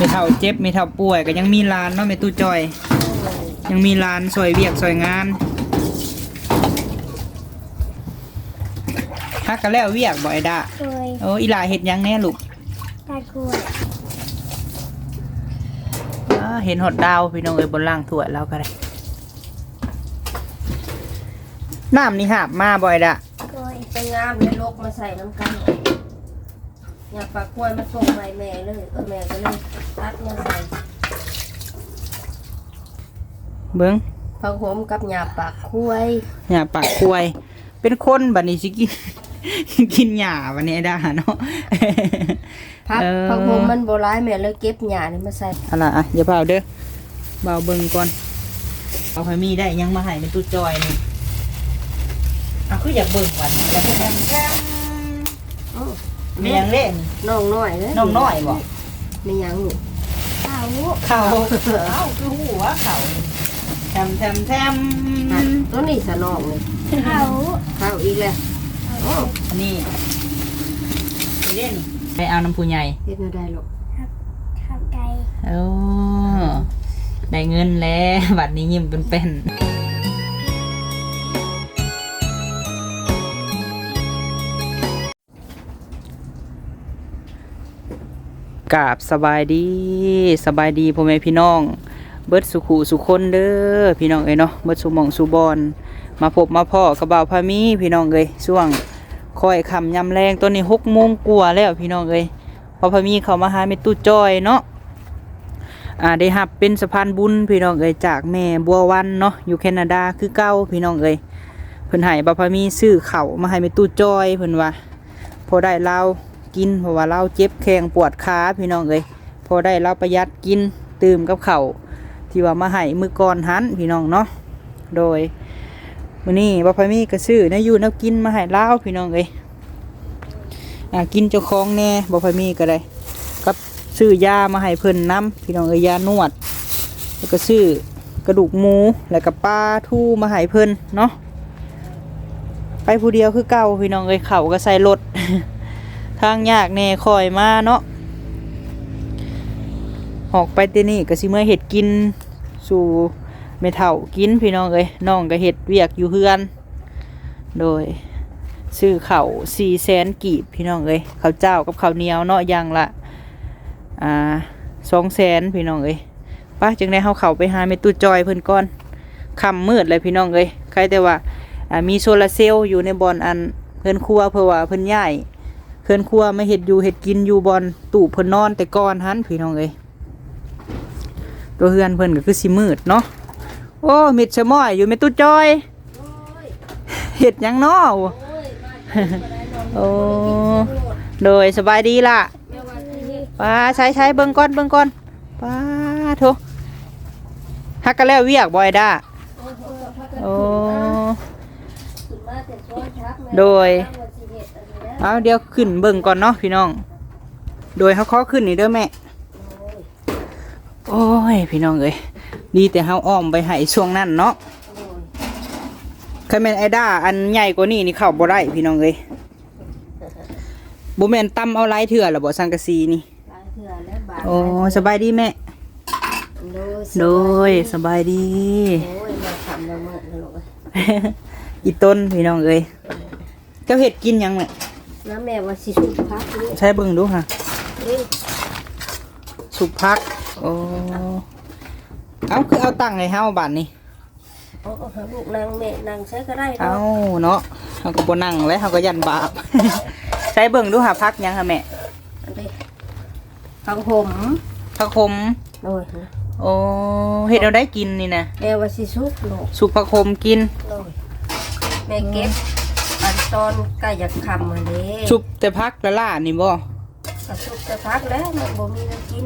ไม่เท่าเจ็บไม่เท่าป่วยก็ยังมีร้านเนาะแม่ตู้จอย ยังมีร้านสวยเวียกสวยงานฮักกันแล้วเวียกบ่ไอ้ดาโดยโอ้อีหลาเฮ็ดหยังแน่ลูกตาขวดอ่าเห็นหดดาวพี่น้องเอ้ยบนล่างถ้วยแล้วก็ได้น้ำนี่หาบมาบ่ไอ้ดาโดย ไปงามเลยลกมาใส่น้ำกัน อยากปากกล้วยมาส่งใหม่แม่เลยเออแม่ก็เลยตัดมาใส่เบิ่งผักโหมกับหยาปากกล้วยหญ้าปากควย เป็นคนบัดนี้สิกินกินหญ้าบัดนี้ไอ้ดาเนาะผักเออผักโหมมันโบราณแม่เลยเก็บหยานี่มาใส่เอาล่ะอะอย่าเผาเด้อเบาเบิ่งก่อนเอาให้มีได้ยังมาให้เป็นตู้จอยนี่เอาคืออยากเบิ่งวันอยากเบิ่งแค่อ้ อมีหยังเล่นน้องน้อยเลยน้องน้อยบ่มีหยังอยู่เขาเข่าเอ้าคือหัวเข่าแทมแทมแทมอะตัวนี้สนองเลยเขาข้าวอีกแล้วโอ้อันนี้นี่เล่นไปเอาน้ำผู้ใหญ่เฮ็ดไม่ได้หรอกเขาไก่โอ้ได้เงินแล้วบัดนี้ยิ้มเป็นเป็น กาบสบายดีสบายดีพ่อแม่พี่น้อง เบิดสุขุสุคนเด้อพี่น้องเอ้ยเนาะเบิดสุมองสุบอนมาพบมาพ่อกระบ่าวพามีพี่น้องเอ้ยช่วงคอยคำยำแรงตัวนี้หกโมงกว่าแล้วพี่น้องเอ้ยพอพามีเขามาหาเมตู้จอยเนาะอ่าได้หับเป็นสะพานบุญพี่น้องเอ้ยจากแม่บัววันเนาะอยู่แคนาดาคือเก้าพี่น้องเอ้ยเพิ่นให้บาพามีซื้อเข่ามาให้เมตู้จอยเพิ่นว่าพอได้เหล้า กิน เพราะว่าเหล้าเจ็บแข้งปวดขาพี่น้องเอ้ยพอได้เหล้าประหยัดกินตื่มกับเข่าที่ว่ามาให้มือก่อนหันพี่น้องเนาะโดยมื้อนี้บ่พมีก็ซื้อแนวอยู่นวกินมาให้เล้าพี่น้องเอ้ยอ่ากินเจ้าของแน่บ่พมีก็ได้กับซื้อยามาให้เพิ่นนํพี่น้องเอ้ยยานวด แล้วก็ซื้อกระดูกหมูแล้วก็ปลาทูมาให้เพิ่นเนาะไปผู้เดียวคือเก่าพี่น้องเอ้ยเขาก็ใส่รถ ทางยากแน่คอยมาเนาะออกไปที่นี่ก็สิเมื่อเห็ดกินสู่เมเท่ากินพี่น้องเอ้ยน้องก็เห็ดเวียกอยู่เฮือน โดยซื้อเข่าสี่แสนกีบพี่น้องเอ้ยข้าวเจ้ากับข้าวเหนียวเนาะอย่างละอ่าสองแสนพี่น้องเอ้ยป้าจึงได้เฮาเข่าไปหาเมตุจอยเพิ่นก่อนคำมืดเลยพี่น้องเอ้ยใครแต่ว่ามีโซลาร์เซลล์อยู่ในบอนอันเพิ่นครัวเพื่อว่าเพิ่นย้าย เพิ่อนครัวมาเฮ็ดอยู่เฮ็ดกินอยู่บอนตู้เพิ่นนอนแต่ก่อนหันพี่น้องเอ้ยตัวเฮือนเพิ่นก็คือสิมืดเนาะโอ้มิดชะม้อยอยู่แม่ตู้จอยเฮ็ดยังเนาะโอ้โดยสบายดีล่ะป้าใช้ใช้เบิ่งก่อนเบิ่งก่อนป้าโถฮักกันแล้วเวียกบ่อยด้าโอ้โดย เอาเดี๋ยวขึ้นเบิ่งก่อนเนาะพี่น้อง โดยเขาขอขึ้นนี่เด้อแม่ โอ้ยพี่น้องเอ้ยดีแต่เฮาอ้อมไปให้ช่วงนั้นเนาะใครแม่นไอด้าอันใหญ่กว่านี้นี่เข้าบ่ได้พี่น้องเอ้ยบ่แม่นตำเอาหลายเถื่อละบ่สังกะสีนี่หลายเทื่อแล้วบาดโอ้สบายดีแม่ โดยโดยสบายดีโอ้ยมาทำแล้วเมื่อนะลูกเอ้ยอีต้นพี่น้องเอ้ยเจ้าเห็ดกินหยังแม่ น้าแม่ว่าสิสุกพักนี่ใช้เบิ่งดูค่ะนี่สุกพักโอ้เอาคือเอาตังค์ให้เฮาบาทนี่เอาเอาหาลูกนางแม่นางใช้ก็ได้เอาเนาะเนาะเฮาก็บ่นั่งแล้วเฮาก็ยันบาป ใช้เบิ่งดูหาพักหยังค่ะแม่อันนี้ผักผมผักขมโดยโอ้เฮ็ดเอาได้กินนี่นะแม่ว่าสิสุกลูกสุกผักขมกินโดยแม่เก็บอั นตอนใกล้จะคำอันนี้สุกแต่พักละล่านี่บ่ก็สุกจะพักแล้วมันบ่มีน้ำกิน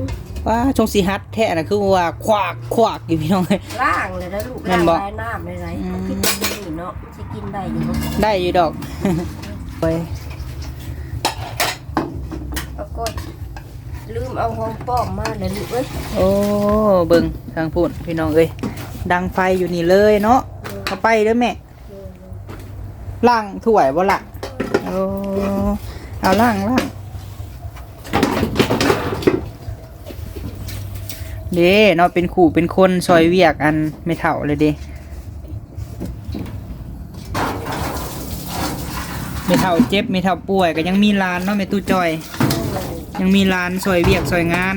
ว่าชงสิฮัดแท้น่ะคือว่าควากควักอยู่พี่น้องเอ้ยล่างเลยนะลูกแม่ล่านงบ่ลายน้ำเลยไรอืมมันคิดว่านี่เนาะสิกินได้อยู่บ่ได้อยู่ดอกโอ้ยเอาก็ลืมเอาห้องป้อมมาเลยลูกเอ้ยโอ้เบิ่งทางพูดพี่น้องเอ้ยดังไฟอยู่นี่เลยเนาะเอาไปเด้อแม่ ล่างถ้วยบ่ละโอ้เอาล่างล่างเด้เนาะเป็นขู่เป็นคนซอยเวียกอันไม่เท่าเลยเด้ไม่เท่าเจ็บไม่เท่าป่วยก็ยังมีร้านเนาะไม่ตู้จอย ยังมีร้านซอยเวียกซอยงาน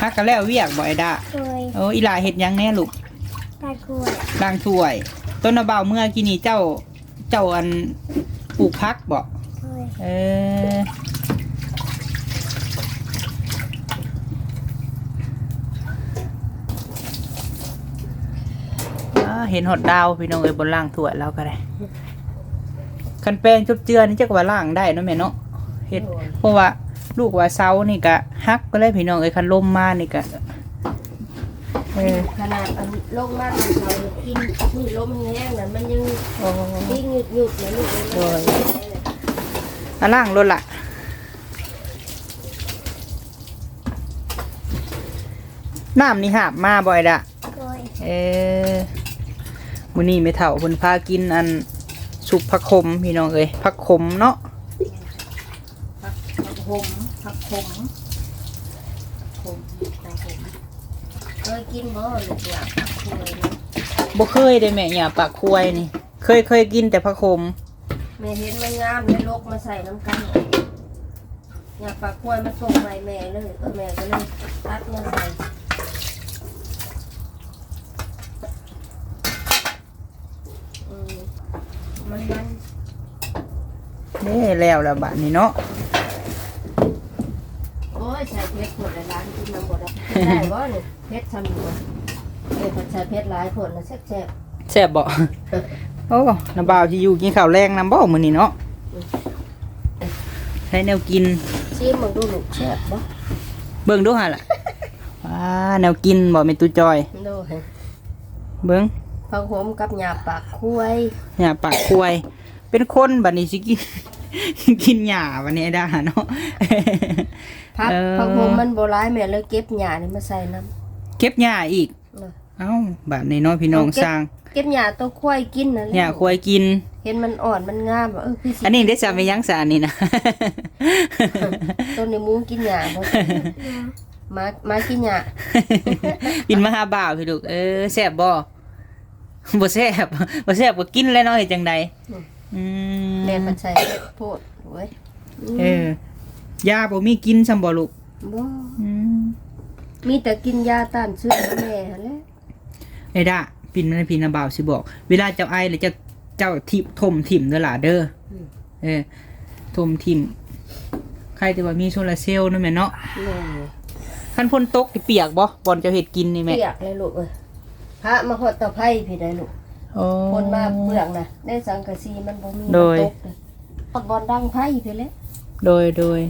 ฮักกันแล้วเวียกบ่ไอ้ดาโดยโอ้อีหลาเฮ็ดหยังแน่ลูก ตาขวดล้างถ้วย ต้นนะเบาวเมื่อกี้นี่เจ้าเจ้าอันปลูกพักบ่โดยเอออ่าเห็นหดดาวพี่น้องเอ้ยบนล่างถ้วยแล้วก็ได้คันแปลงจุบเจือนี่จะกว่าล่างได้เนาะแม่เนาะเฮ็ดเพราะว่าลูกว่าเซานี่ก็ฮักก็เลยพี่น้องเอ้ยคันลมมานี่ก็ เออขนาดอันลงมันเรากินนี่ลมแห้งน่ะมันยังโอ้ปิ้งหยุดหยุดเลยลูกเอ้ยมาล่างรถละน้ำนี่หาบมาบ่อยดะโดยเออมื้อนี้ไม่เท่าเพิ่นพากินอันสุกผักขมพี่น้องเอ้ยผักขมเนาะผักขมผักขมขมผักขมเค ยกินบ่ลูกหลานผักขมเนาะบ่เคยได้แม่หยาปากควายนี่ เคยเคยกินแต่ผักขมแม่เห็นมันงามเลยลกมาใส่น้ำกันอยากปากกล้วยมาส่งใหม่แม่เลยเออแม่ก็เลยตัดมาใส่อืมมันมันนี่แล้วละบาดนี้เนาะโอ้ยใส่เพชรหมดเลยร้านกินมาหมดแล้วได้บ่เนี่ย เพชรทำอยู่เออใส่เพชรหลายผลนะแซ่บแซ่บบ่โอ้น้ำบ่าวที่อยู่กินข้าวแรงน้ำบ่มื้อนี้เนาะได้แนวกินๆชิมมึงดูลูกแซ่บบ่เบิ่งดูหั่นล่ะว้าแนวกินบ่แม่นตู้จอย ดูให้เบิ่งผักโหมกับหยาปากคุ้ยหญ้าปากควายเป็นคนบัดนี้สิกิน กินหญ้าบัดนี้ได้เนาะ ผักเออ ผักโหมมันโบราณแม่เลยเก็บหยานี่มาใส่น้ เก็บหญ้าอีกำเนอะเอ้าบัดนี้เนาะพี่น้องเอาเก็บสร้างเก็บหยาตัวควายกินนั่นแหละหญ้าควายกิน เห็นมันอ่อนมันงามอะเออคือสิอันนี้ได้จะไปยังสารนี่นะ ต้นในมุ้งกินหยาบ่มามากินหยากินมาหาบ่าวพี่ลูกเออแซ่บบ่บ่แซ่บบ่แซ่บก็กินแล้วเนาะเฮ็ดจังใดอืมแม่ปันใส่โพดโอ้ยเออยาบ่มีกินซำบ่ลูกบ่อืม มีแต่กินยาต้านเชื้อนะแม่หั่นแหละไอ้ดาปินมันพี่นาบ่าวสิบอก เวลาเจ้าไอหรือเจ้าเจ้าทิมทมทิมเด้อล่ะเด้ออเออทมทิมใครที่ว่ามีโซลาร์เซลล์นั่นแม่เนาะแม่คันฝนตกสิเปียกบ่บ่อนเจ้าเฮ็ดกินนี่แม่เปียกเลยลูกเอ้ยพระมาหดตะไคร้พี่ได้ลูกโอ้ คนมาเปลือกน่ะได้สังกะสีมันบ่มีโดย มันตกเลยปอดบอลดังไพ่พี่แหล้วโดยโดย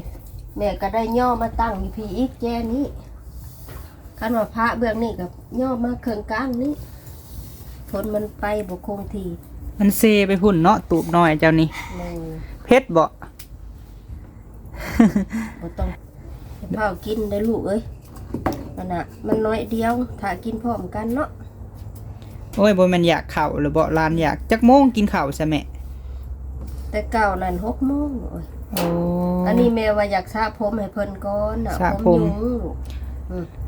แม่ก็ได้ย่อมาตั้งอยู่พี่อีกแจนี้ คันว่าพระเบื้องนี่กับย่อมาเครื่องกลางนี่ฝนมันไปบ่คงที่มันเซไปพุ่นเนาะตูบน้อยเจ้านี่แม่เพชรบ่ บ่ต้องเผากินได้ลูกเอ้ยมันน่ะมันน้อยเดียว ถ้ากินพร้อมกันเนาะโอ้ยบ่แม่นอยากข้าวหรือบ่ลานอยากจักโมงกินข้าวซะแม่แต่เก่านั่นหกโมงโอ้ยโอ้ อันนี้แม่ว่าอยากสระผมให้เพิ่นก่อนน่ะสระผม ยุ่งลูกมือแล้ว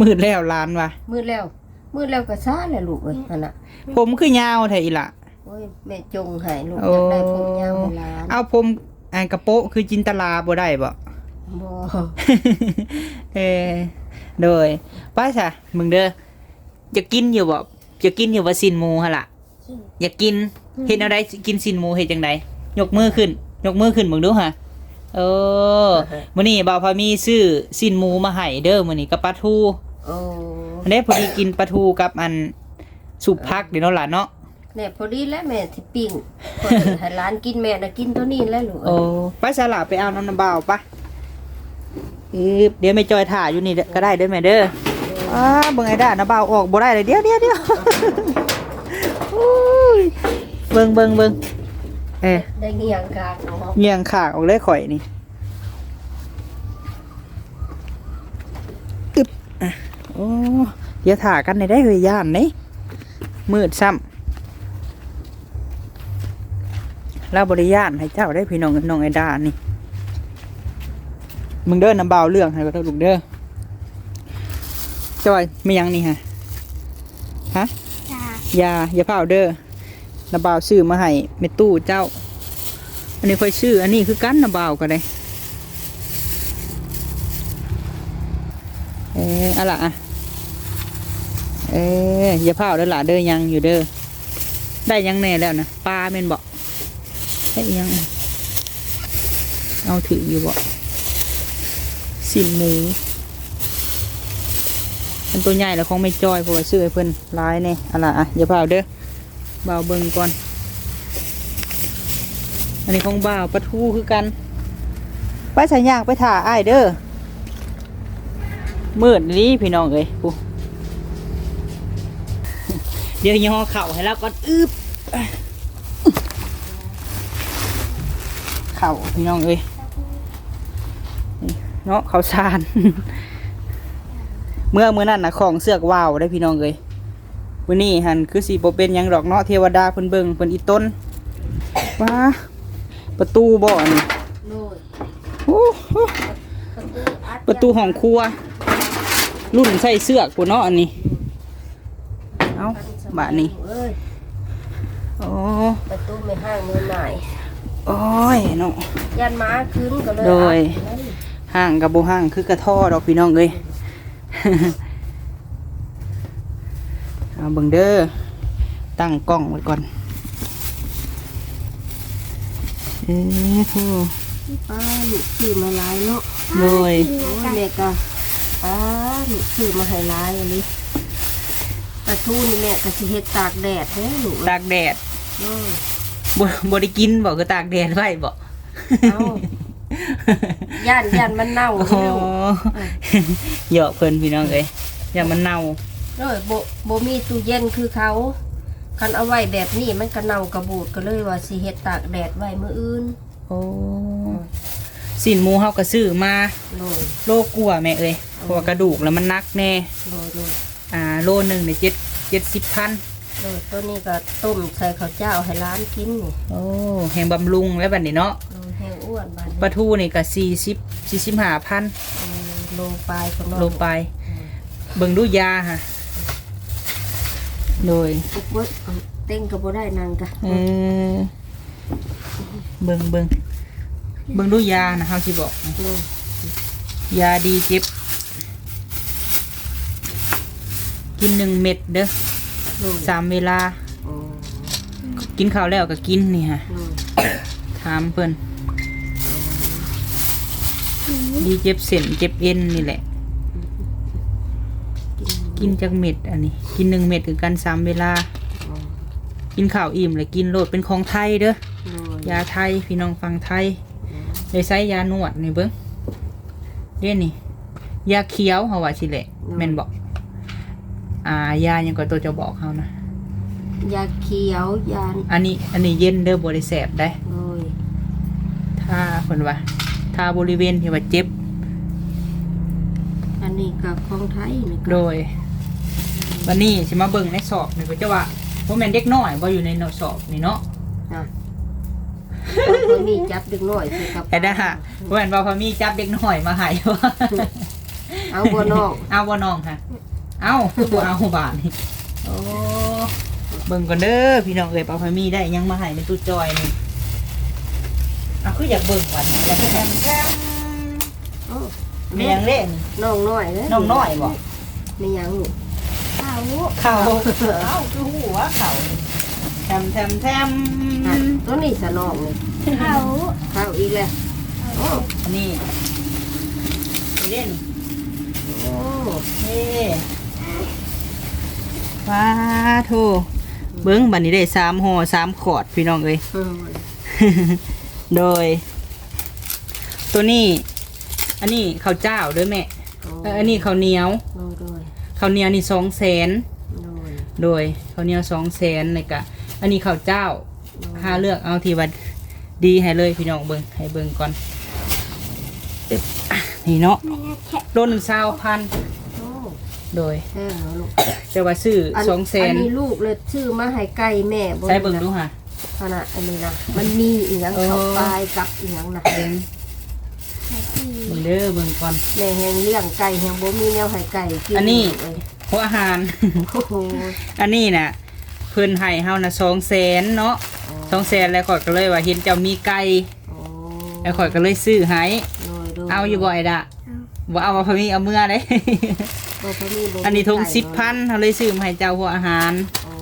มืดแล้วลานว่ะมืดแล้ว มืดแล้วก็สระแหละลูกเอ้ยนั่นน่ะผมคือยาวแท้อีหล่ะโอ้ยแม่จงให้ลูกโอ้อยากได้ผมยาวให้หลานเอาผมอันกระโปะคือจินตลาบ่ได้บ่บ่เออโดยป้าซะมึงเด้อจะกินอยู่บ่จะกินอยู่ว่าสินหมูหั่นล่ะกินอยากกินเฮ็ดเอาได้กินสินหมูเฮ็ดจังไดยกมือขึ้น ยกมือขึ้นมึงดูฮะ เออมื้อนี้บ่าวพามีซื้อสินหมูมาให้เด้อมื้อนี้กับปลาทูโอ้อันนี้พอดีกินปลาทูกับอันสุปพักเดี๋ยวเนาะหล่ะเนาะเนี่ยพอดีแล้วแม่ที่ปิ้งคนอื่นให้หลานกินแม่น่ะกินตัวนี้แล้วลูกโอ้ป้าสลาไปเอาน้ำน้ำเบาวปะอีบเดี๋ยวไม่จอยถ่ายอยู่นี่เด้อก็ได้เด้อแม่เด้ออ้าเบิ่งไอ้ด้าน้ำเบาวออกบ่ได้เลยเดี๋ยวเดี๋ยวเดี๋ยวอุ้ยเบิ่งเบิ่งเบิ่ง เอ๊ะได้เงียงกลางเนาะเงียงขากออกเลยข่อยนี่อึบอะโอ้เดี๋ยวถ่ากันในได้เลยย่านนี่มืดซ้ำเราบริย่านให้เจ้าได้พี่น้องน้องไอ้ดานี่ มึงเด้อน้ำเบาเรื่องให้ก็ต้องลูกเด้อจอยไม่ยังนี่ฮะฮะจ้าอยาอย่าเผาเด้อ น้ำเบาซื้อมาให้เมตู้เจ้า อันนี้ค่อยซื้อ อันนี้คือกันน้ำเบาก็ได้เอออะล่ะอะเอออย่าเผาเด้อหล่ะเด้อยังอยู่เด้อได้ยังแน่แล้วนะปลาเม่นบอกได้ยัง เอาถืออยู่บ่สินหมูเป็นตัวใหญ่แล้วคงไม่จอยเพราะว่าซื้อให้เพิ่นร้ายแน่อะล่ะอะอย่าเผาเด้อ บ่าวเบิ่งก่อน อันนี้ของบ่าวปลาทูคือกัน ไปใส่ยางไปถ่าอ้ายเด้อมืดนี้พี่น้องเอ้ยปูเดี๋ยวย่อเข่าให้แล้วก่อนอึบเข่าพี่น้องเอ้ยนี่เนาะเขาชาน เมื่อเมื่อนั้นนะของเสือกว่าวได้พี่น้องเอ้ย วันนี้หันคือสีโบเป็นหยังดอกเนาะเทวดาเพิ่นเบิ่งเพิ่นอีต้นว้าประตูบ่อนี่โดยโอ้โหประตูอัดประตูห้องครัว รุ่นใส่เสือกกูเนาะอันนี้เอาบาทนี้เอ้ยโอ้ประตูไม่ห้างมือหน่ายโอ้ยเนาะยันม้าขึ้นก็เลยโดยอัดเลยห่างกับโบห่างคือกระท่อดอกพี่น้องเอ้ย เอาเบิ่งเด้อตั้งกล้องไว้ก่อนเอ๊ะโธ่ป้าลูกชื่อมาหลายเนาะโดยโอ้ยแม่ก็ป้าลูกชื่อมาให้หลายอันนี้ปลาทูนี่แม่ก็สิเฮ็ดตากแดดเด้อลูกตากแดดโอ้ยบ่บ่ได้กินบอกก็ตากแดดไว้บอกเอ้าย่านย่านมันเน่าโอ้เด้อลูกเหยอะเพิ่นพี่น้องเอ้ยอย่ามันเน่า โดยบ่บ่มีตู้เย็นคือเขาคันเอาไว้แบบนี้มันก็เน่ากระบูดก็เลยว่าสิเฮ็ดตากแดดไว้มื้ออื่นโอ้สินหมูเฮาก็ซื้อมาโดยโลกลัวาแม่เอ้ยเพราะว่ากระดูกแล้วมันนักแน่โดยโดยอ่าโลหนึ่งเนี่ยเจ็ดเจ็ดสิบพันโดยตัวนี้ก็ต้มใส่ข้าวเจ้าให้ร้านกินนี่โอ้แห่งบำรุงแล้วบัดนี้เนาะโดยแห้งอ้วนบาดปลาทูนี่ก็สี่สิบสี่สิบห้าพันเออโลปลายก็น้อยโลไปเบิ่งดูยาฮะ โดยปุ๊บเบิดเอาเต้งก็บ่ได้นางกะเออเบิ่งเบิ่งเบิ่งดูยานะเฮาสิบอกโดยยาดีเจ็บ กินหนึ่งเม็ดเด้อโดยสามเวลาโอ้กินข้าวแล้วก็กินนี่ฮะโดยถามเพิ่นดีเจ็บเส้นเจ็บเอ็นนี่แหละ กินจากเม็ดอันนี้ กินหนึ่งเม็ดคือกันสามเวลาอ๋อกินข้าวอิ่มเลยกินโลดเป็นของไทยเด้อโดยยาไทยพี่น้องฟังไทยเลยใช้ยานวดนี่เบิ้งเด้นี่ยาเคี้ยวเขาว่าสิแหละแม่นบอกอ่ายายังก็ตัวจะบอกเขานะยาเขียวยาอันนี้ อันนี้เย็นเด้อบริแสบได้โดยถ้าเพิ่นว่าถ้าบริเวณที่ว่าเจ็บ อันนี้ก็ของไทยนี่ก็โดย วันนี้สิมาเบิ่งในสอบนี่ก็จะว่าว่าแม่นเด็กน้อยบ่อยู่ในสอบนี่เนาะอะคนนี้จับดึงหน่อยสิครับแต่ได้ฮะว่าแม่นว่าพอมีจับเด็กน้อยมาให้ว่าเอาบ่น้องเอาบ่น้องค่ะ เอาคือบ่เอาบาทนี่โอ้เบิ่งก่อนเด้อพี่น้องเอ้ยเปาพามีได้ยังมาให้ในตู้จอยนี่เอาคืออยากเบิ่งวันอยากแข่งแข่งโอ้มีหยังเล่นน้องน้อยเด้น้องน้อยบ่มีหยังลูก เขาเข่าเอ้าคือหูว่าเข่าแทมแทมแทมอะตัวนี้สนองเลยเขาเข้าอีกแล้วโอ้อันนี้นี่เล่นโอ้นี่ว้าโถเบิ้งบันนี้ได้สามห่อสามขอดพี่น้องเอ้ยเออโดย ตัวนี้ อันนี้ข้าวเจ้าเด้วยแม่เอออันนี้ข้าวเหนียวโดยโดย ข้าวเหนียวนี่สองแสนโดยโดยข้าวเหนียวสองแสนเลยกะอันนี้ข้าวเจ้าห้าเลือกเอาที่ว่าดีให้เลยพี่น้องเบิ้งให้เบิ้งก่อนเอ๊ะอะนี่เนาะแม่แค่โลหนึ่งสาวพันโอ้โดยแพงเหรอลูกจะว่าซื้อสองแสอันนนี้ลูกเลยชื่อมาให้ไก่แม่ใช้เบิ่งดูค่ะขนาดอันนี้นะมันมีอีหยังเออเข้าปลายกับอีหยังนะ เบิ่งไข่ตีเบิ่งเด้อเบิ่งก่อน แม่แหงเลี้ยงไก่แหงบ่มีแนวให้ไก่กินอันนี้เอ้ยหัวอาหาร โอ้โหอันนี้น่ะเพิ่นให้เฮาน่ะ200,000เนาะ200,000แล้วข่อยก็เลยว่าเห็นเจ้ามีไก่โอ้แล้วข่อยก็เลยซื้อให้โดยโดเอาอยู่บ่ไอ้ดะเอาบ่เอาว่าพะมีเอาเมื่อเด้ บ่พอมีบ่มีอันนี้ทงไก่สิบพันเขาเลยซื้อมาให้เจ้าหัวอาหาร โอ้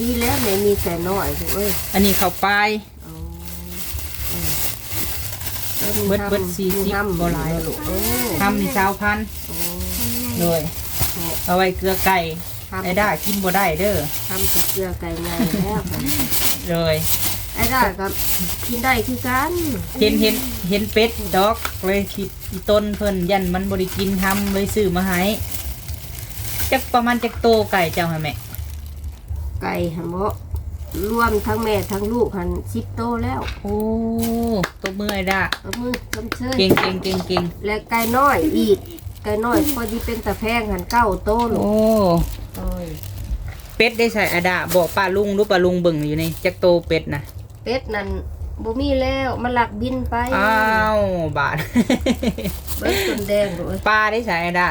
ดีแล้วแม่มีแต่น้อยลูกเอ้ยอันนี้เขาวป้ายโอ้เออออ เบิดมีเบิดห้ำสี่สิบมีห้ำบ่หลายลูกโอ้ทำนี่เช้าพันโอ้ทำไงโดยเอาไว้เกลือไก่ทำไอ้ด้ากินบ่ได้เด้อทำสิเกลือไก่ไงแล้วโดยไอ้ได้ก็กินได้คือกันเห็นเห็นเห็นเป็ดดอกเลยคิดอีต้นเพิ่นยันมันบ่ได้กินทำเลยซื้อมาให้จักประมาณจักโตไก่เจ้าให้แม่ไก่หันบ่ รวมทั้งแม่ทั้งลูกหันสิบโตแล้วโอ้ตัวมือไอ้ด้าเอามือจำเชยเก่งเก่งเก่งเก่งและไก่น้อยอีกไก่น้อยพอดีเป็นตะแพงหันเก้าโตลูกโอ้โอ้ยเป็ดได้ใส่อาดาบอกป้าลุงรู้ป้าลุงเบิ่งอยู่ในจักโตเป็ดนะเป็ดนั่นบ่มีแล้วมันหลักบินไปอ้าวบาท เบิดจนแดงเลยปลาได้ใส่อาดา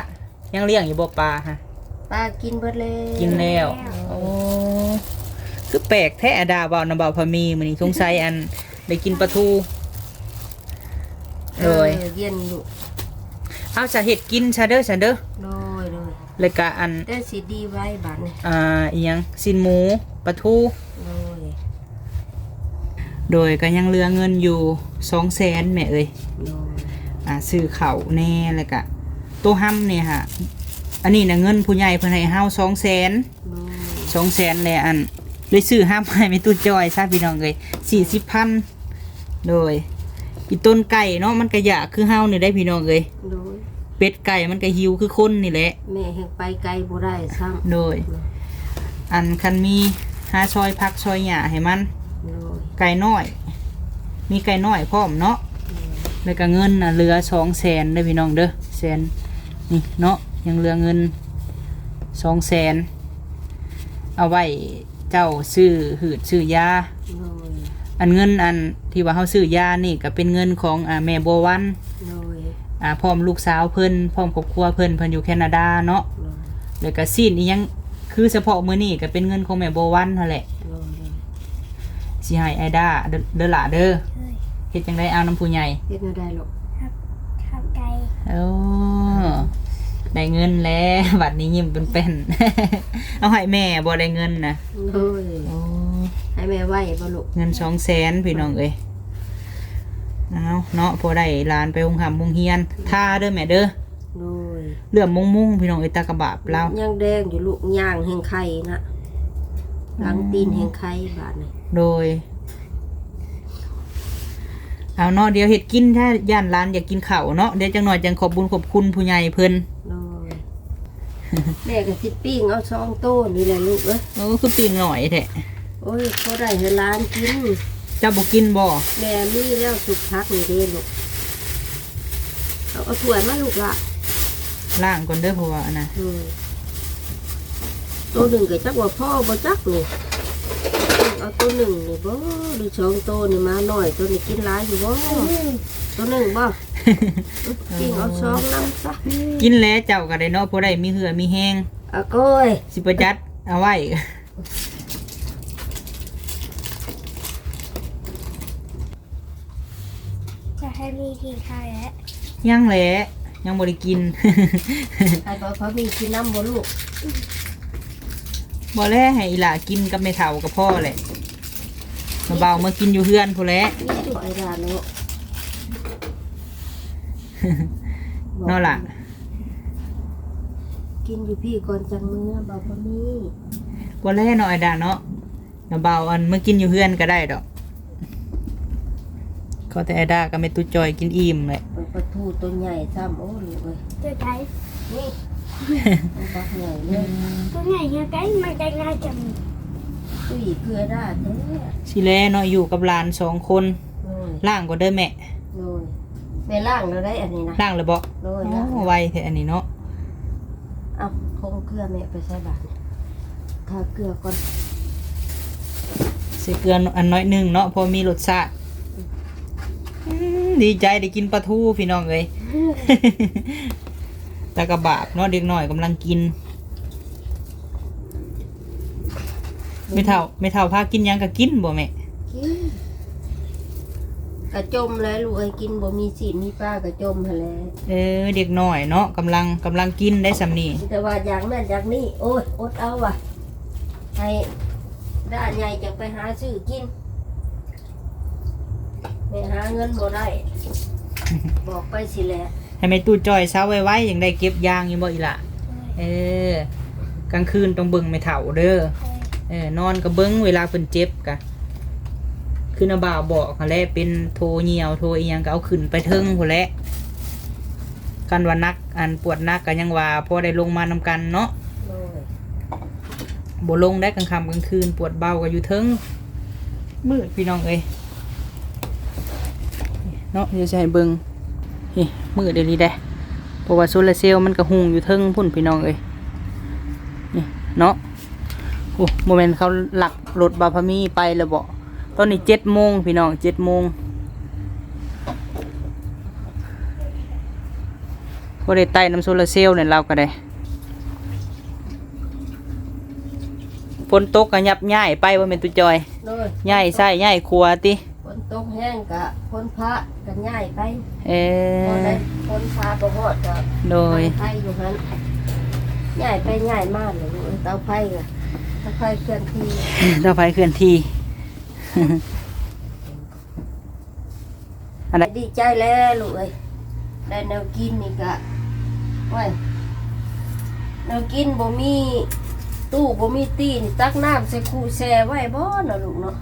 ยังเลี้ยงอยู่บ่ปลาฮะปลากินเบิดแล้วกินแล้ว โอ้ คือแปลกแท้อาดาเบานะเบาพะมีมันนี่สงสัยอันได้กินปลาทูเอโดอยเย็นลูกเอาจะเห็ดกินชาเด้อชาเด้อโดยโดยเลยกะอันแต่สิดีไว้บัดนี้อ่าอีหยังสินหมูปลาทูโดยโดยก็ยังเหลือเงินอยู่สองแสนแม่เอ้ยโดยอ่าซื้อเขาวแน่แล้วก็ตัวห้ำเนี่ยค่ะอันนี้นะเงินผู้ใหญ่เพิ่นให้เฮาสองแสนโดยสองแสนเลยอัน เลยซื้อห้ามให้ไม่ตู้จอยซะพี่น้องเลยสี่สิบพันโดยอีต้นไก่เนาะมันก็อยากคือเฮานี่ได้พี่น้องเลยโดยเป็ดไก่มันก็หิวคือคนนี่แหละ แม่แห่งไปไกลบ่ได้ซ้ำโดย อันคันมีหาซอยพักซอยหญ้าให้มันโดยไก่น้อย มีไก่น้อยพร้อมเนาะแล้วก็เงินน่ะเหลือสองแสนเด้อพี่น้องเด้อแสนนี่เนาะยังเหลือเงินสองแสนเอาไว้ เจ้าซื้อหืดซื้อยา โดยอันเงินอันที่ว่าเขาซื้อยานี่ก็เป็นเงินของอ่าแม่บัววันโดยอ่าพร้อมลูกสาวเพิ่นพร้อมครอบครัวเพิ่นเพิ่นอยู่แคนาดาเนาะโดยแล้วก็ซีนอีหยังคือเฉพาะมื้อนี้ก็เป็นเงินของแม่บัววันนั่นแหละโดยสิให้ไอด้าเด้อเด้อล่ะเด้อเฮ้ยเฮ็ดจังไดเอาน้ำผู้ใหญ่เฮ็ดแนวใดลูกครับข้าวไก่โอ้ ได้เงินแล้วบัดนี้ยิ้มเป็นเป็นเอาให้แม่บ่ได้เงินนะโดยโอ้ให้แม่ไหวบ่ลูกเงิน200,000พี่น้องเอ้ยเอาเนาะพอได้หลานไปโรงหำโรงเรียนท่าเด้อแม่เด้อโดยเลื่อมมุงมุงๆพี่น้องเอยตากระบาบเรายังแดงอยู่ลูกย่างแห่งไข่นะหลังตีนแห่งไข่บาดนี่โดย เอาเนาะเดี๋ยวเห็ดกินถ้าย่านร้านอยากกินข้าวเนาะเดี๋ยวจังหน่อยจังขอบบุญขอบคุณผู้ใหญ่เพิ่นโดย แม่ก็สิปิ้งเอาซองโต้นี่แหละลูกเอ้ยเออคือปีงหน่อยแท้โอ้ยพอได้ให้ร้านกิน เจ้าบ่กินบ่แม่มีแล้วสุกพักนี่เด้ลูกเอาเอาถ้วยมาลูกละล้างก่อนเด้อเพราะว่าอันนะโดยตัวหนึ่งก็จักว่าพ่อบ่จักนี่เอาตัวหนึ่งนี่บ่หรือสองตัวนี่มาหน่อยตัวนี้กินหลายอยู่บ่ตัวหนึ่งบ่ ปิ้งเอาซองน้ำซะกินแล้วเจ้าก็ได้เนาะพอได้มีเหือมีแห้งเอาก้อยสิประหยัดเอาไว้จะให้มีกินข้าวแล้วยังแหละยังบ่ได้กินไอ้พ่อเขามีกินน้ำบ่ลูกบ่แล้วให้อีหล่ากินกับแม่เฒ่ากับพ่อแหละมาเบามากินอยู่เฮือนพูนแหล้วนี่ตัวไอ้ดาเนาะ เนาะล่ะ กินอยู่พี่ก่อนจังมื้อบ่บ่มีบ่แล้วเนาะไอ้ดาเนาะมาเบาอันมากินอยู่เฮือนก็ได้ดอกก็แต่ไอ้ดาก็ไม่ตุ้จอยกินอิ่มแหละเปิดประตูตัวใหญ่ซ้ำโอ้ลูกเอ้ยตัวไก่นี่เอาบักใหญ่เลยตัวไหนเนี่ยไก่มันไก่ง่ายจังตุ้ยเกลือได้เด้อสิแลเนาะอยู่กับหลานสองคนโดยล่างก็เด้อแม่โดย แม่ล่างเราได้อันนี้นะล่างเลยบ่โดยโอ้ล่างไวแท้อันนี้เนาะเอาคงเกลือแม่ไปใส่บาตรทาเกลือก่อนใส่เกลืออันน้อยหนึงเนาะพอมีรสชาติอืมดีใจได้กินปลาทูพี่น้องเอ้ยแต่กระบาบเนาะเด็กน้อยกำลังกิน ไม่เท่าไม่เท่าพากินหยังก็กินบ่แม่กิน กระจมแล้วลูกเอ้ยกินบ่มีสีมีป้ากระจมหั่นแหละเออเด็กน้อยเนาะกำลังกำลังกินได้สำนี่แต่ว่าอย่างนั้นอย่างนี้โอ้ยอดเอาว่ะให้ด้านใหญ่จะไปหาซื้อกินไม่หาเงินบ่ได้ บอกไปสิแหละ ให้แม่ตู้จอยเช้าไว้ๆยังได้เก็บยางอยู่บ่อีหล่ะเออ กลางคืนต้องเบิ่งไม่เท่าเด้อเออนอนก็เบิ่งเวลาเพิ่นเจ็บกะ คือนาบ่าวบอกหั่นแหละเป็นโทเหี่ยวโทอีหยังก็เอาขึ้นไปเทิงพุ่นแหละกันว่านักอันปวดนักก็ยังว่าพอได้ลงมานำกันเนาะโอ้ยบ่ลงได้กลางค่ำกลางคืน ปวดเบาก็อยู่เทิงมืดพี่น้องเอ้ยเนาะเดี๋ยวจะให้เบิ่งนี่มืดเดี๋ยวนี้ได้เพราะว่าโซลาร์เซลล์มันก็หุงอยู่เทิงพุ่นพี่น้องเอ้ยนี่เนาะโอ้โมเมนต์เขาหลักรถบาพามีไปแล้วบ่ ตอนนี้เจ็ดโมงพี่น้องเจ็ดโมงพอได้ไต่น้ำโซลาร์เซลล์เนี่ยเราก็ได้ฝนตกก็ยับย่ายไปว่าเป็นตุจอยโอ้ยย่ายใส่ย่ายครัวติฝนตกแห้งกะพ้นพระกันง่ายไปเอพออได้พ้นพระบ่ฮอดก็โดยไฟอยู่หันง่ายไปง่ายมากเลยลูกเอ้ยเตาไฟกะเตาไฟเคลื่อนที่เราไปเคลื่อนที่ อะไรดีใจแล้วลูกเอ้ยได้แนวกินนี่กะไว้ยแนวกินบ่มี ตู้บ่มีตีนี่ตักน้ำใส่คูแช่ไว้บ่เนาะลูกเนาะ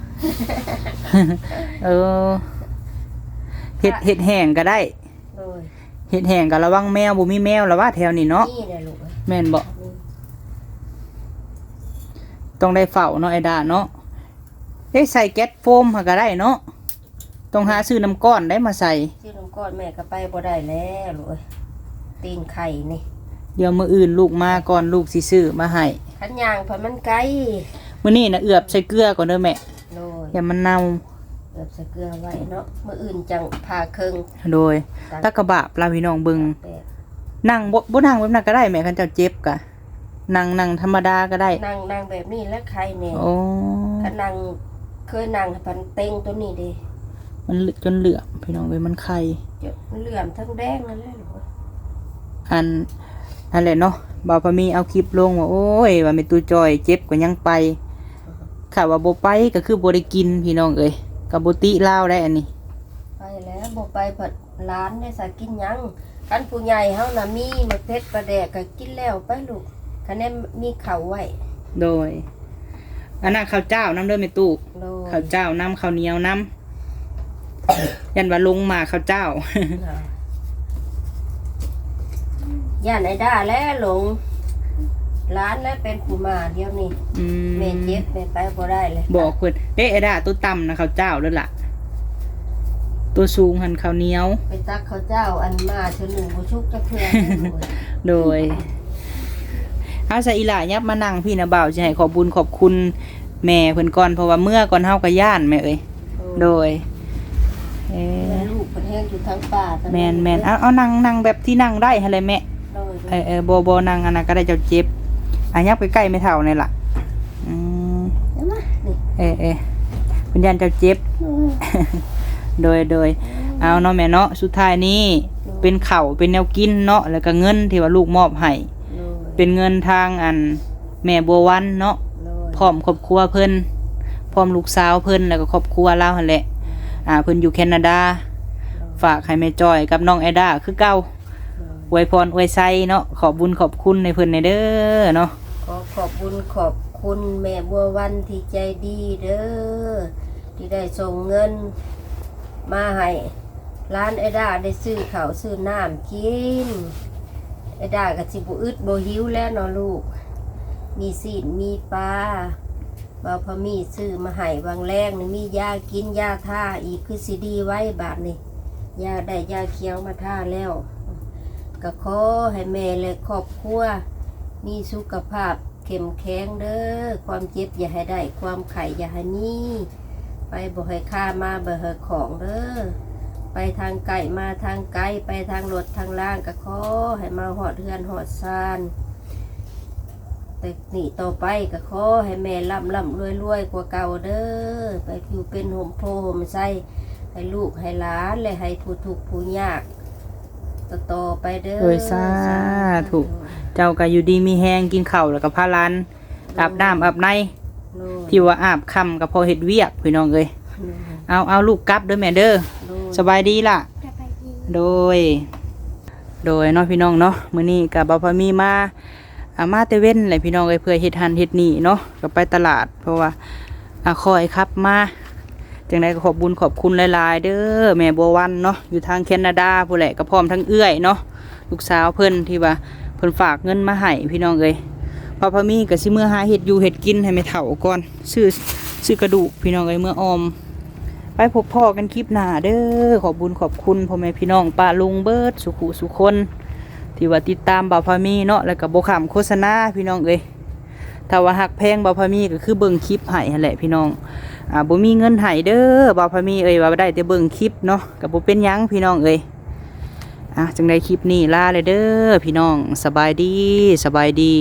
เออเห็ดเห็ดแห้งก็ได้โดยเห็ดแห้งก็ระวังแมวบ่มีแมวแล้วว่าแถวนี้เนาะนี่แหละลูกเอ้ยแม่นบ่ต้องได้เฝ้าเนาะไอ้ดาเนาะ เอ้ยใส่แก๊สโฟมหาก็ได้เนาะต้องหาซื้อน้ำก้อนได้มาใส่ชื่อน้ำก้อนแม่ก็ไปบ่ได้แล้วลูกเอ้ยตีนไข่นี่ เดี๋ยวมื้ออื่นลูกมาก่อนลูกสิซื้อมาให้ขันยางเพราะมันไกลมื้อนี้นะเอือบใส่เกลือก่อนเด้อแม่โดยอย่ามันเน่าเกือบใส่เกลือไว้เนาะมื้ออื่นจังพาเครื่องโดยตักตะกะบะปลาพี่น้องเบิงแปะนั่งบ่บ่นั่งแบบนั้นก็ได้แหม่คันเจ้าเจ็บกะนั่งนั่งธรรมดาก็ได้ นั่งนั่งแบบนี้แล้วใครเนี่ยโอ้ถ้านั่ง เคยนั่งพันเต็งตัวนี้เดิมันเหลือจนเหลือมพี่น้องเอ้ยมันไข่จะเหลื่อมทั้งแดงนั่นแหละลูกเอ้ยอันอันแหละเนาะบ่าวพะมีเอาคลิปลงว่าโอ้ยว่าแม่ตูจอยเจ็บก็ยังไปค่ะว่าบ่ไปก็คือบ่ได้กินพี่น้องเอ้ยก็บ่ติลาวได้อันนี้ไปแล้วบ่ไปผัดร้านได้สักกินหยังคันผู้ใหญ่เฮาน่ะมีมะเพ็ดปลาแดกก็กินแล้วไปลูกคันนี้มีข้าวไว้ โดย อันนั้นข้าวเจ้าน้ำเด้อแม่ตู้โดยข้าวเจ้าน้ำข้าวเหนียวน้ำยันว่าลงมาข้าวเจ้า ย่านไอ้ด้าแล้วหลงร้านแล้วเป็นผู้มาเดี๋ยวนี้อืมแม่เจ็บแม่ไปบ่ได้เลยบอกเพิ่นเด้ไอ้ดาตัวต่ำนะข้าวเจ้าแล้วล่ะ ตัวสูงหันข้าวเหนียว ไปตักข้าวเจ้าอันมาเชนหนึ่งบ่ชุกจะเพื่อนเลยโดยเอาใส่อีหล่ายับมานั่งพี่นะบ่าวจะให้ขอบบุญขอบคุณ แม่เพิ่นก่อนเพราะว่าเมื่อก่อนเฮาก็ย่านแม่เอ้ยโดยเอ้แม่ลูกเพิ่นแห้งอยู่ทางป่าตะแมนแมนเอาเอานั่งนั่งแบบที่นั่งได้หั่นแหละแม่โดยเออเออบ่บ่นั่งอันนั้นก็ได้เจ้าเจ็บอะยับไปใกล้ไม่เท่านี่ล่ะอืมเห็นไหมนี่เออเออเพิ่นยันเจ้าเจ็บ โดยโดยเอาเนาะแม่เนาะสุดท้ายนี้เป็นเข่าวเป็นแนวกินเนาะแล้วก็เงินที่ว่าลูกมอบให้โดยเป็นเงินทางอันแม่บัววันเนาะโดย พร้อมครอบครัวเพิ่นพร้อมลูกสาวเพิ่นแล้วก็ครอบครัวเราหั่นแหละอ่าเพิ่นอยู่แคนาดา ฝากให้แม่จอยกับน้องแอด้าคือเก่าอวยพรอวยไซเนาะขอบบุญขอบคุณในเพิ่นในเด้อเนาะขอขอบคุณขอบคุณแม่บัววันที่ใจดีเด้อที่ได้ส่งเงิน มาให้ร้านไอด้าได้ซื้อข้าวซื้อน้ำกินไอด้าก็สิบ่อึดบ่หิวแล้วเนาะลูก มีสีนมีปลาบ่าพอมีซื้อมาให้บางแรกนี่มียากินยาท่าอีกคือสิดีไว้บาดนี่ยาได้ยาเขียวมาท่าแล้ว ก็ขอให้แม่และครอบครัวมีสุขภาพเข้มแข็งเด้อความเจ็บอย่าให้ได้ความไข่อย่าให้มีไปบ่ให้ค่ามาบ่ให้ของเด้อไปทางไก่มาทางไกลไปทางรถทางล่างก็ขอให้มาหอดเฮือนหอดซาน แต่นี่ต่อไปก็ขอให้แม่ร่ำร่ำรวยรวยกว่าเก่าเด้อไปอยู่เป็นห่มโพห่มไส้ให้ลูกให้หลานและให้ผู้ทุกข์ผู้ยากต่อต่อไปเด้อโดยสาธุเจ้าก็อยู่ดีมีแฮงกินข้าวแล้วก็พาหลานอาบน้ำอาบในโน่นที่ว่าอาบค่ำก็พอเฮ็ดเวียกพี่น้องเอ้ยโน่นเอาเอาลูกกลับเด้อแม่เด้อโน่นสบายดีล่ะจะไปดีโดย โดยเนาะพี่น้องเนาะมื้อนี้ก็บ่พอมีมา อามาแต่เว้นแหละพี่น้องเอ้ยเพื่อเฮ็ดหันเฮ็ดนี่เนาะก็ไปตลาด เพราะว่าอาคอยครับมาจังไดก็ขอบบุญขอบคุณหลาย ๆ เด้อแม่บัววันเนาะอยู่ทางแคนาดาผู้แหละก็พร้อมทั้งเอื้อยเนาะลูกสาวเพิ่นที่ว่าเพิ่นฝากเงินมาให้พี่น้องเอ้ยพอพอมีก็สิเมื่อหาเฮ็ดอยู่เฮ็ดกินให้แม่เฒ่าก่อนซื้อซื้อกระดูกพี่น้องเอ้ยเมื่อออมไปพบพ่อกันคลิปหน้าเด้อขอบบุญขอบคุณพ่อแม่พี่น้องป้าลุงเบิร์ดสุขุสุคน ที่ว่าติดตามบ่าวพามีเนาะแล้วก็บ่ขำโฆษณาพี่น้องเอ้ยถ้าว่าหักแพงบ่าวพามีก็คือเบิ่งคลิปให้หั่นแหละพี่น้องอ่าบ่มีเงินให้เด้อบ่าวพามีเอ้ยว่าได้แต่เบิ่งคลิปเนาะก็บ่เป็นหยังพี่น้องเอ้ยอะจังไดคลิปนี้ลาเลยเด้อพี่น้องสบายดีสบายดี